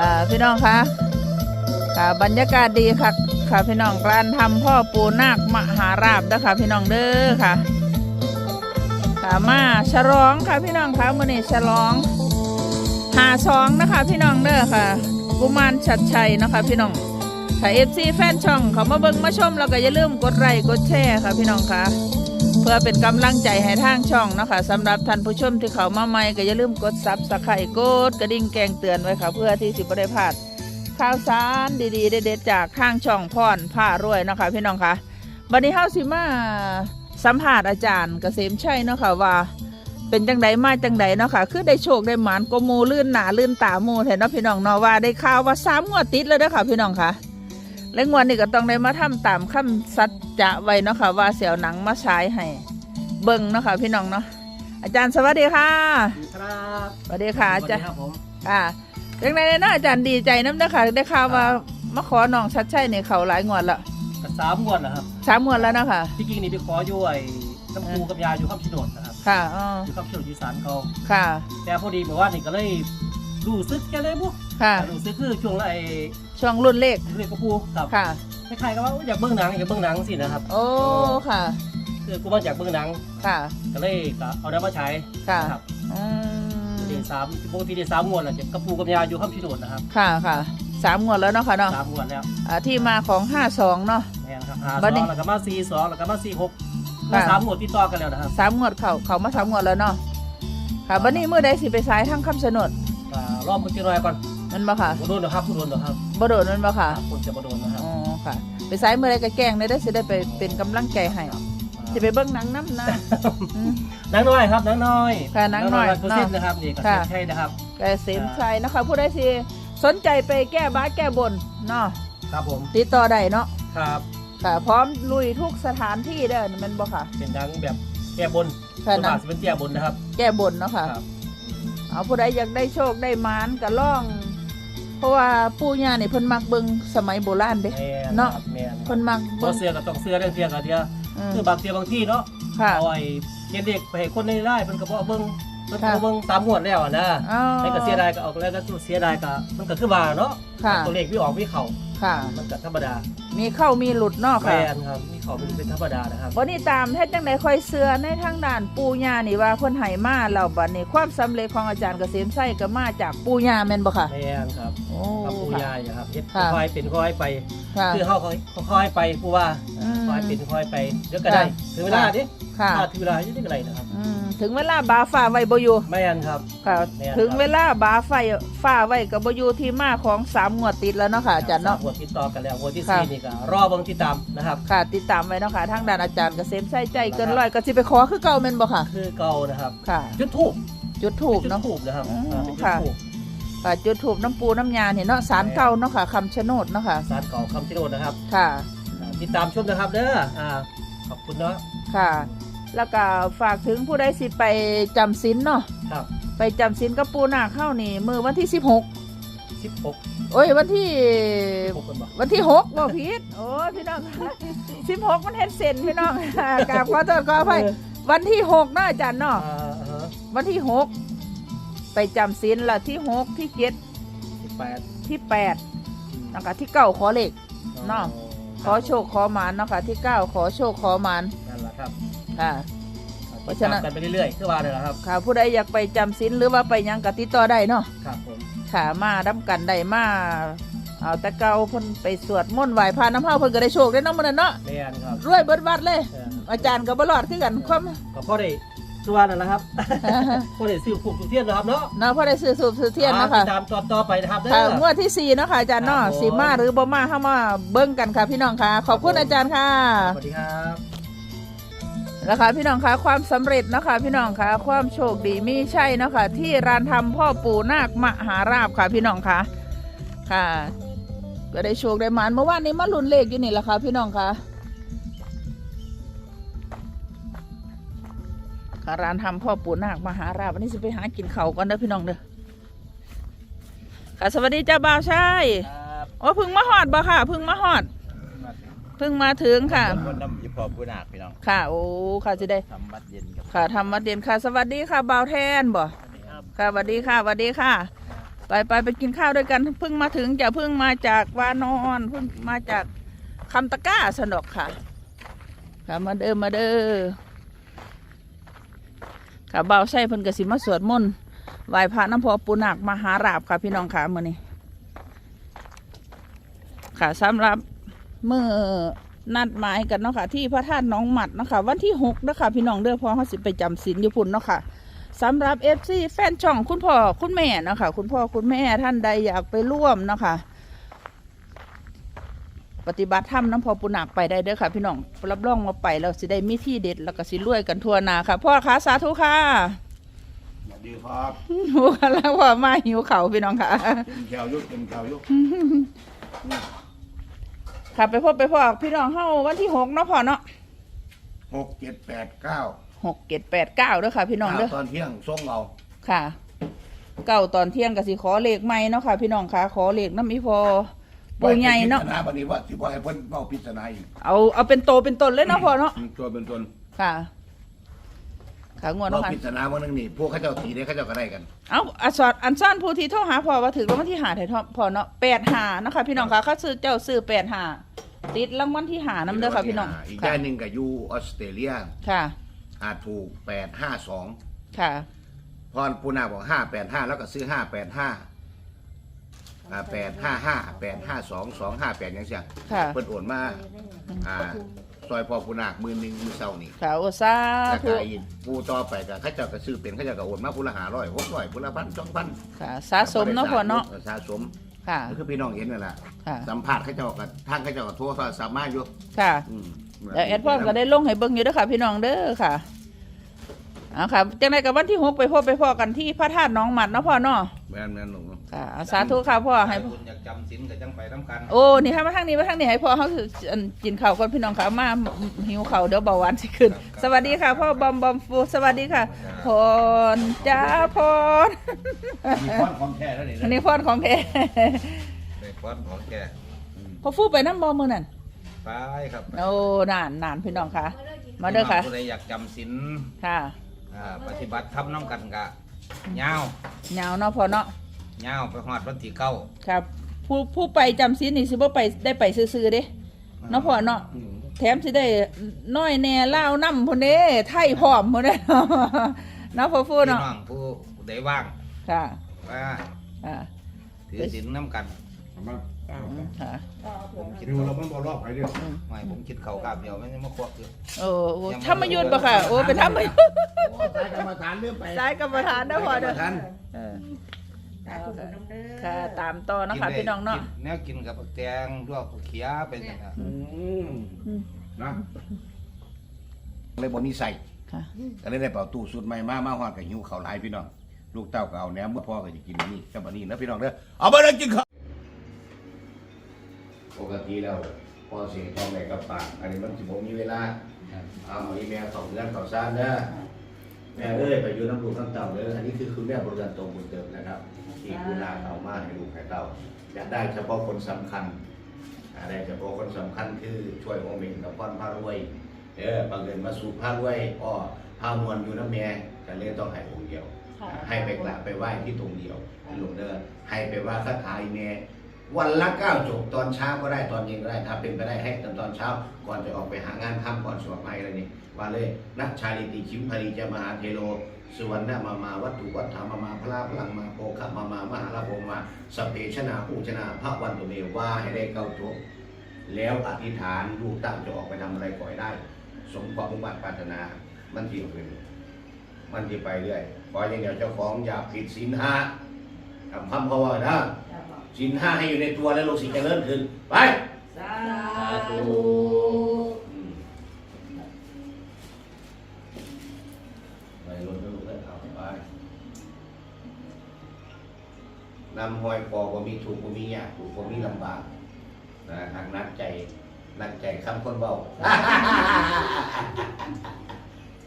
อ่าพี่น้องคะค่ะบรรยากาศดีค่ะค่ะพี่น้องร้านทำพ่อปูนาคมหาราบนะคะพี่น้องเด้อค่ะค่ะมาฉลองค่ะพี่น้องคะมื่อนี้ฉลองหาสองนะคะ พี่น้องเด้อค่ะกุมารชัดชัยนะคะ พี่น้องค่ะเอฟซีแฟนช่องเขามาเบิ่งมาชมแล้วก็อย่าลืมกดไลค์กดแชร์ค่ะพี่น้องค่ะ เพื่อเป็นกำลังใจให้ทางช่องเนาะคะสำหรับท่านผู้ชมที่เขามาใหม่ก็อย่าลืมกดซับสไครต์กดกระดิ่งแกงเตือนไว้ค่ะ เพื่อที่สิบได้พลาดข่าวสารดีๆเด็ดๆจากทางช่องพรผ้ารวยเนาะคะพี่น้องคะวันนี้เฮาสิมาสัมภาษณ์อาจารย์เกษมชัยเนาะค่ะว่า เป็นจังใดมาจังใดเนาะค่ะคือได้โชคได้หมานกว่าหมูลื่นหนาลื่นตาหมูแทนเนาะพี่น้องเนาะว่าได้ข่าวว่าสามงวดติดแล้วเด้อค่ะพี่น้องค่ะ และงวดนี้ก็ต้องได้มาทำตามคำสัจจะไว้เนาะค่ะว่าเสียวหนังมาฉายให้เบิ่งเนาะค่ะพี่น้องเนาะอาจารย์สวัสดีค่ะครับสวัสดีค่ะอาจารย์ครับผมอ่าจังใดเนาะอาจารย์ดีใจน้ำเด้อค่ะได้ข่าวว่ามาขอน้องชัดชัยในเขาหลายงวดและกับสามงวดนะครับสามงวดแล้วเนาะค่ะที่จริงนี่ไปขออยู่ไอ้น้ำปูกับยาอยู่ข้ามชิโนดนะครับค่ะอ๋ออยู่ข้ามชิโนดอยู่ศาลเขาค่ะ แต่พอดีบอกว่านี่ก็เลยรู้สึกแค่เลยบุ๊ ค่ะรู้สึกคือช่วงละไอ้ช่วงรุ่นเลขเรียกกระปูครับค่ะ คล้ายๆกับว่าอยากเบิ่งหนังอยากเบิ่งหนังสินะครับ โอ้ค่ะ คือกูว่าอยากเบิ่งหนังค่ะ ก็เลยก็เอาได้มาใช้ค่ะนะครับอืมเดือนสามปกติเดือนสามงวดแหละจะกระปูกับยาอยู่ข้ามชิโนดนะครับค่ะค่ะสามงวดแล้วเนาะค่ะเนาะสามงวดแล้วอ่าที่มาของห้าสองเนาะแม่นครับห้าบัสดนี้องแล้วก็มาสี่สองแล้วก็มาสี่หกค่ะมาสามงวดติดต่อกันแล้วนะครับสามงวดเขาเขามาสามงวดแล้วเนาะค่ะวันนี้เมื่อใดสิไปสายทั้งคำสนดก็รอบมึงจะหน่อยก่อน มันบ่ค่ะบ่โดนหรอกครับบ่โดนหรอกครับบ่โดดมันบ่ค่ะคนจะบ่โดนนะครับอ๋อค่ะ ไปสายเมื่อใดก็แกล้งได้ได้สิได้ไปเป็นกำลังใจให้สิไปเบิ่งหนังน้ำนะอืมนังน้อยครับนังน้อยค่ะนางน้อยเปอร์เซ็นต์นะครับนี่ก็ค่ะใช่นะครับเกษมชัยเนาะคะผู้ใดสิสนใจไปแก้บ้าแก้บนเนาะครับผมติดต่อได้เนาะครับค่ะพร้อมลุยทุกสถานที่เด้อแมันบ่ค่ะ เป็นนังแบบแก้บนค่ะส่วนหนัมางกจะเป็นแก้บนนะครับ แก้บนเนาะค่ะครับเอาผู้ใดอยากได้โชคได้หมานก็ล่องเพ ราะว่าปู่ย่านี่เพิ่นมักเบิ่งสมัยโบราณเด้ แม่นเนาะครับแม่นเพิ่นมักบ่เบิ่งเสื้อก็ต้องเสื้อเรื่องเทียกับเทียอืมคือบางเทียบางที่เนาะค่ะ เอาไอ้เขียนเด็กไปให้คนในไร่เพิ่นก็บ่เบิ่งเพิ่นค่ะก็เบิ่งตามงวดแล้วอะนะ อ๋อให้ก็เสียดายก็เอาแล้วก็เสียดายก็มันก็คือว่าเนาะค่ะ ตัวเลขที่ออกมีเข้าค่ะ มันก็ธรรมดามีเข้ามีหลุดเนาะค่ะแม่นครับมีเข้าเป็นธรรมดานะครับวันนี้ตามเฮ็ดจังไดค่อยเสือในทางด้านปู่ย่านี่ว่าเพิ่นให้มาแล้วบัดนี้ความสำเร็จของอาจารย์เกษมไส้ก็มาจากปู่ย่าแม่นบ่ค่ะ แม่นครับโอ้กับผู้ค่ะ ยายอะครับเฮ็ดค่ะ ค่อยเป็นค่อยไป ค่ะ คือเขาค่อยๆไปผู้ว่าอืมค่อยเป็นค่อยไปเดี๋ยวก็ได้ค่ะ ถึงเวลาดิค่ะ ถ้าถึงเวลาจะได้ก็ได้นะครับอืมถึงเวลาบาฟ้าไว้บ่อยู่ไม่อันครับ ค่ะ แม่นครับ ถึงเวลาบาไฟฟ้าไว้ก็บ่อยู่ที่มาของสามงวดติดแล้วเนาะค่ะอาจารย์เนาะ สมงวดติดต่อกันแล้วงวดที่ค่ะสี่นี่ก็รอเบิ่งติดตามนะครับ ค่ะ ติดตามไว้เนาะค่ะทางด้านอาจารย์เกษมไส้ใจเกินร้อยก็สิไปขอคือเก่าแม่นบ่ค่ะ คือเก่านะครับค่ะ จุดทูบจุดถูกจุดเนาะ ทูบนะครับอืมอ่าเป็นจุดค่ะ ทูบค่ะจุดถูกน้ำปูน้ำยาเนี่ยเนาะสารเก่าเนาะค่ะคำชะโนดเนาะค่ะ สารเก่าคำชะโนดนะครับ ค่ะอ่าติดตามชมนะครับเด้ออ่าขอบคุณเนาะค่ะ แล้วก็ฝากถึงผู้ใดสิไปจำศีลเนาะ ครับ ไปจำศีลกับปูนาคเข้านี่มือวันที่ 16 สิบหกโอ้ยวันที่ หกคนบอกวันที่หกบ่ผิดโอ้ยพี่น้องสิบหกมันเฮ็ดเส้นพี่น้องกราบขอโทษขออภัยวันที่หกเนาะอาจารย์เนาะอ่าฮะวันที่หกไปจำศีลละที่หกที่เจ็ดสิบแปดที่แปดนะคะที่เก้าขอเลข เนาะ ขอโชคขอหมานเนาะค่ะที่เก้าขอโชคขอหมานนั่นแหละครับค่ะ เพติราะดฉะตามนั้นกันไปเรื่อยๆคือว่าเนี่ยแหละครับ ค่ะผู้ใดอยากไปจำศีลหรือว่าไปหยังกติดต่อได้เนาะ ครับผม ค่ะมาดำกันได้มาเอาแต่เก่าเพิ่นไปสวดมนต์ไหว้พระน้ำเฮาเพิ่นก็ได้โชคได้เนาะมื้อนั้นเนาะแม่นครับรวยเบิดวัดเลย เอออาจารย์ก็บ่รอดคือกันความก็พอได้คือว่านั่นแหละครับ พอได้ซื้อผูกสุเทียนนะครับเนาะเนาะพอได้ซื้อสูบซื้อเทียนเนาะค่ะติดตามตอนต่อไปนะครับเด้ค่ะองวดที่สี่เนาะค่ะอาจารย์เนาะครับผมสีมาหรือบ่มาเข้ามาเบิ่งกันค่ะพี่น้องค่ะ ขอบคุณอาจารย์ค่ะ สวัสดีครับ แล้วค่ะพี่น้องค่ะความสำเร็จเนาะค่ะพี่น้องค่ะความโชคดีมีใช่เนาะค่ะที่ร้านทำพ่อปู่นาคมหาราบค่ะพี่น้องค่ะค่ะ ก็ได้โชคได้หมานเมื่อวานนี้มาลุ้นเลขอยู่นี่แหละค่ะพี่น้องค่ะค่ะร้านทำพ่อปู่นาคมหาราบวันนี้จะไปหากินเขาวก่อนเด้อพี่น้องเด้อค่ะสวัสดีเจ้าบ่าวชายครับโอ้เพึ่งมาหอดบ่ค่ะเพึ่งมาหอด เพึ่งมาถึงค่ะคนน้ำอีพอผู้นาคพี่น้องค่ะ โอ้ค่ะจะได้ ทำบัดเย็นกับค่ะทำมาเด่นค่ะ สวัสดีค่ะบ่าวแทนบ่สวัสดีครับค่ะสวัสดีค่ะสวัสดีค่ะ ไปไปไปกินข้าวด้วยกันเพิ่งมาถึงจะเพิ่งมาจากวานอนเพิ่งมาจากคำตะกร้าสนอกค่ะ ค่ะมาเด้อมาเด้อค่ะเบาวใส่เพิ่นกสิมาสวดมนต์ไหว้พระน้ำพอปูนักมหาราบค่ะพี่น้องค่ะมื้อนี้ ค่ะสำหรับ มือนัดหมายกันเนาะค่ะที่พระธาตุหน้องหมัดเนาะค่ะวันที่หกเนาะค่ะพี่น้องเด้อเพอเขาสิไปจำศีลอยู่พุ่นเนาะค่ะสำหรับเอฟซีแฟนช่องคุณพ่อคุณแม่เนาะคะคุณพ่อคุณแม่ท่านใดอยากไปร่วมเนาะคะปฏิบัติธรรมน้ำพอปุนักไปได้เด้อค่ะ พี่น้องรับรองมาไปแล้วสิได้มีที่เด็ดแล้วก็สิรวยกันทั่วหนาค่ะพ่อคะสาธุค่ะสวัสดีครับหิวกันแล้วพ่อมาหิวเขาวพี่น้องค่ะกินแก้วยุกกินแก้วยุก ค่ะไปพบไปพ่อพี่น้องเฮาวันที่หกเนาะพ่อเนาะหกเจ็ดแปดเก้าหกเจ็ดแปดเก้าเด้อค่ะ พี่น้องเด้อตอนเที่ยงส่งเอาค่ะ เก้าตอนเที่ยงก็สิขอเลขใหม่เนาะค่ะ พี่น้องค่ะขอเลขน้ำอีพอปูใหญ่เนาะพิจารณาบัดนี้ว่าสิบ่ให้เพิ่นเว้าพิจารณาอีกเอาเอาเป็นโตเป็นตนเลยเนาะพ่อเนาะตัวเป็นตนค่ะ ค่ะงวดเราเนาะค่ะพิจารณาวันนึงนี่พวกเขาเจ้าตีได้เขาเจ้าก็ได้กัน เอาอันสอดอันซ่อนผู้ที่โทรหาพ่อว่าถึงรางวัลที่หาไถ่ทอพ่อเนาะแปดหานะคะ พี่น้องค่ะเขาซื้อเจ้าซื้อแปดหาติดรางวัลที่หาน้ำเด้อค่ะพี่น้องอีกค่ะด้านหนึ่งก็อยู่ออสเตรเลียค่ะ อาจถูกแปดห้าสองค่ะ พรปูนาบอกห้าแปดห้าแล้วก็ซื้อห้าแปดห้าอ่าแปดห้าห้าแปดห้าสองสองห้าแปดยังเสียค่ะ เพิ่นโอนมาอ่า ซอยพอปูนาคมือหนึ่งมือเศร้านี่ค่ะโอซาแล้วธุก็อีกปูต่อไปก็เขาเจ้าก็ซื้อเป็นเขาเจ้าก็โอนมาพูละหาร้อยหกร้อยพูละพันสองพันค่ะสะสมเนาะพ่อเนาะสะสมค่ะก็คือพี่น้องเห็นนั่นแหละค่ะสัมผัสเขาเจ้ากับทางเขาเจ้ากับโทรศัพท์สามารถอยู่ค่ะอืม แล้วแอดพ่อก็ได้ลงให้เบิ่งอยู่เด้อค่ะ พี่น้องเด้อค่ะเอาค่ะจังไดกับวันที่หกไปพบไปพ่อกันที่พระธาตุหน้องหมัดเนาะพ่อเนาะ แม่นแม่นหลง ค่ะเอาสาธุค่ะพ่อให้ คุณอยากจำสินกับจังไปน้ำกันโอ้ นี่ถ้ามาทางนี้มาทางนี้ให้พ่อเขาคืออันกินข้าวก่อนพี่น้องค่ะมาหิวข้าวเดี๋ยวเบาหวานสิขึ้น สวัสดีค่ะพ่อบอมบอมฟูสวัสดีค่ะพรจ้าพรมีความของแท้แล้วนี่อันนี้พรของแท้ในควันของแกพอฟูไปน้ำบอมมือนั่นไปครับโอ้นานนานพี่น้องค่ะ มาเด้อค่ะผู้ใดอยากจำสินค่ะอ่าปฏิบัติทำน้ำกันกะเงาเหงาเนาะพอเนาะ เงาไปหอดวันที่เก้าครับ ผู้ผู้ไปจำศีลนี่สิบ่ไปได้ไปซื่อๆเด้เนาะพ่อเนาะแถมสิได้น้อยแน่เล่าวน้ำพุ่นเด้ไทยพร้อมพุ่นเด้เนาะเนาะพ่อฟูพี่เนาะน้องผู้ใดว่างค่ะว่าค่ะถือสินน้ำกันค่ะผมคิดดูเราไม่บอรอบไปเด้อไม่ผมคิดเขากาบเดียวไม่ได้มาควักอยู่โอ้โหธรรมยุทธ์ปะค่ะโอ้เป็นธรรมยุทธ์สายกรรมฐานเรื่องไปสายกรรมฐานนะพ่อเด้อสายก รรมฐานเออค่ะ ตามต่อเนาะค่ะพี่น้องเนาะแนวกินกับแตงลวกเขียเป็นอย่างนั้นอืมอืม นะเลยบ่มีใส่ค่ะ ก็เลยได้เป่าตู้สุดใหม่มามาฮอดก็หิวข้าวหลายพี่น้องลูกเต้าก็เอาแหนมพ่อก็จะกินอันนี้กับอันนี้นะพี่น้องเด้อเอาไปเลยกินข้าวปกติแล้วพอเสียงทองในกับปากอันนี้มันสิบ่มีเวลาเอาอีแม่สองเดือนต่อซ่านเด้อ แม่เอ้ยไปอยู่น้ำลูกน้ำเต่าเด้ออันนี้คือคุณแม่บริการตรงบุญเติมนะครับที่คุณลาเอามาให้ลูกให้เต่าอยากได้เฉพาะคนสำคัญอ่าได้เฉพาะคนสำคัญคือช่วยองค์เองกับพ่อนพารวยเด้อบังเอิญมาสู่พารวยพ่อพามวลอยู่น้ำแม่ก็เลยต้องให้องค์เดียวค่ะให้ไปกราบไปไหว้ที่ตรงเดียวลูกเด้อให้ไปว่าคาถาอีแม่ วันละเก้าจบตอนเช้าก็ได้ตอนเย็นก็ได้ถ้าเป็นไปได้ให้ตอนตอนเช้า ก่อนจะออกไปหางานทำก่อนสวดไม้อะไรนี่ว่าเลยนักชาลิติชิมพารีจะมหาเทโลสุวรรณมามาวัตถุวัฏฐามามาพระพลังมาโภคะมามามหาลาภมาสเพชนาปูชนาพระวันตุเมว่าให้ได้เก้าจบแล้วอธิษฐานลูกตั้งจะออกไปทำอะไรก่อยได้ สมความมุ่งมั่นปรารถนา มันที่ขึ้นมันที่ไปเรื่อยขออย่างเดียวเจ้าของอย่าผิดศีลห้า ทำคำภาวนาศีลห้าให้อยู่ในตัวแล้วโลกสิเจริญขึ้น ไปสาธุอืมไปรถลูกแล้วเอาไปนำหอยปอกว่ามีถูกว่ามียากถูกว่ามีลำบากนะทางนักใจนักใจคำคนเบา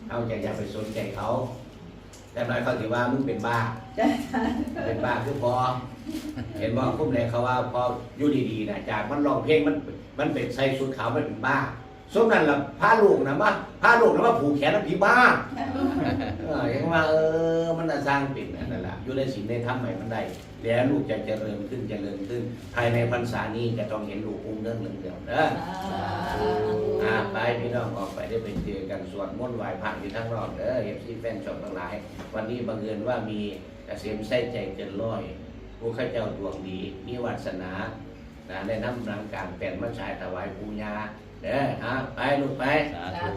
เอาใจอย่าไปสนใจเขา แต่หน่อยเขาถือว่ามึงเป็นบ้าเป็นบ้าคือพอ เห็นว่าคุ้มเลยเขาว่าพออยู่ดีๆนะจากมันร้องเพลงมันมันเป็นใส่ชุดขาวมันเป็นบ้าสมนั้นล่ะพาลูกนะว่าพาลูกนะว่าผูกแขนแล้วผีบ้าเออยังว่าเออมันน่ะสร้างเป็นนั่นแหละอยู่ในศีลในธรรมให้มันได้แล้วลูกจะเจริญขึ้นเจริญขึ้น ภายในพรรษานี้จะต้องเห็นลูกอุ้มเรื่องเรื่องเดียวเด้อ อ่าไปพี่น้องออกไปได้ไปเจอกันสวดมนต์ไหว้พระอยู่ทั้งรอบเด้อเอฟซีแฟนชมทั้งหลาย วันนี้บังเอิญว่ามีเกษมใส่ใจเกินร้อยผู้ข้าเจ้าดวงดีมีวาสนานะได้นำนำการแป็นมัชายถวายปูญาเด้อฮะไปลูกไป สาธุ